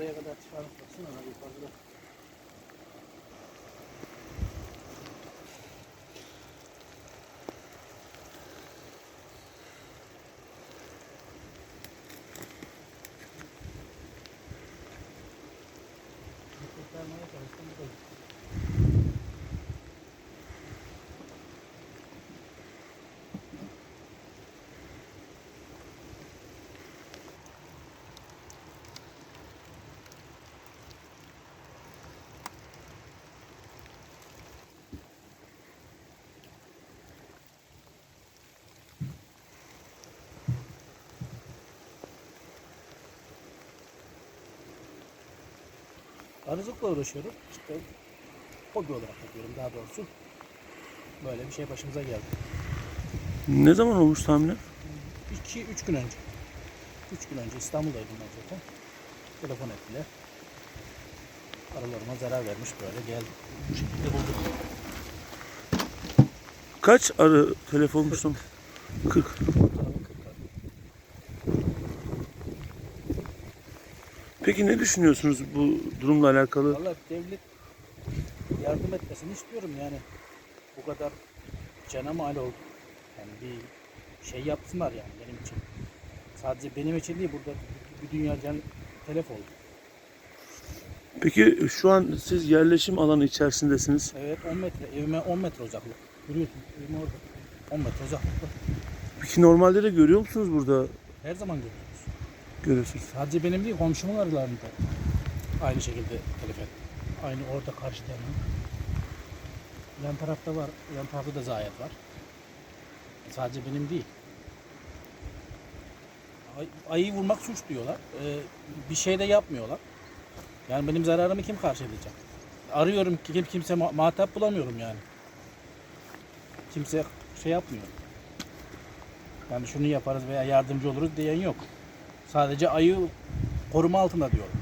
Oraya kadar çıkarıp baksana abi yukarıda. Kurtarmaya çalıştım Arıcılıkla uğraşıyorum. İşte hobi olarak yapıyorum daha doğrusu. Böyle bir şey başımıza geldi. Ne zaman olmuş tahminen? 2-3 gün önce. 3 gün önce İstanbul'daydım ben zaten. Telefon ettiler. Aralarıma zarar vermiş böyle geldim. Bu şekilde bulduk. Kaç arı telef olmuştum? 40. Ortalama 40 Peki ne düşünüyorsunuz bu durumla alakalı? Valla devlet yardım etmesini istiyorum yani. Bu kadar cana mal oldu. Yani bir şey yapsınlar yani benim için. Sadece benim için değil burada bir dünya can telef oldu. Peki şu an siz yerleşim alanı içerisindesiniz. Evet 10 metre evime 10 metre uzaklık. Görüyorsun evim orada. 10 metre uzaklıkta. Peki normalde de görüyor musunuz burada? Her zaman görüyoruz. Görüyorsunuz. Sadece benim değil komşumun arılarında aynı şekilde telef etti. Aynı orada karşıda. Yan tarafta var. Yan tarafta da zayiat var. Sadece benim değil. Ay, ayıyı vurmak suç diyorlar. Ee, bir şey de yapmıyorlar. Yani benim zararımı kim karşılayacak? Arıyorum ki kim kimse ma- muhatap bulamıyorum yani. Kimse şey yapmıyor. Yani şunu yaparız veya yardımcı oluruz diyen yok. Sadece ayı koruma altında diyorlar.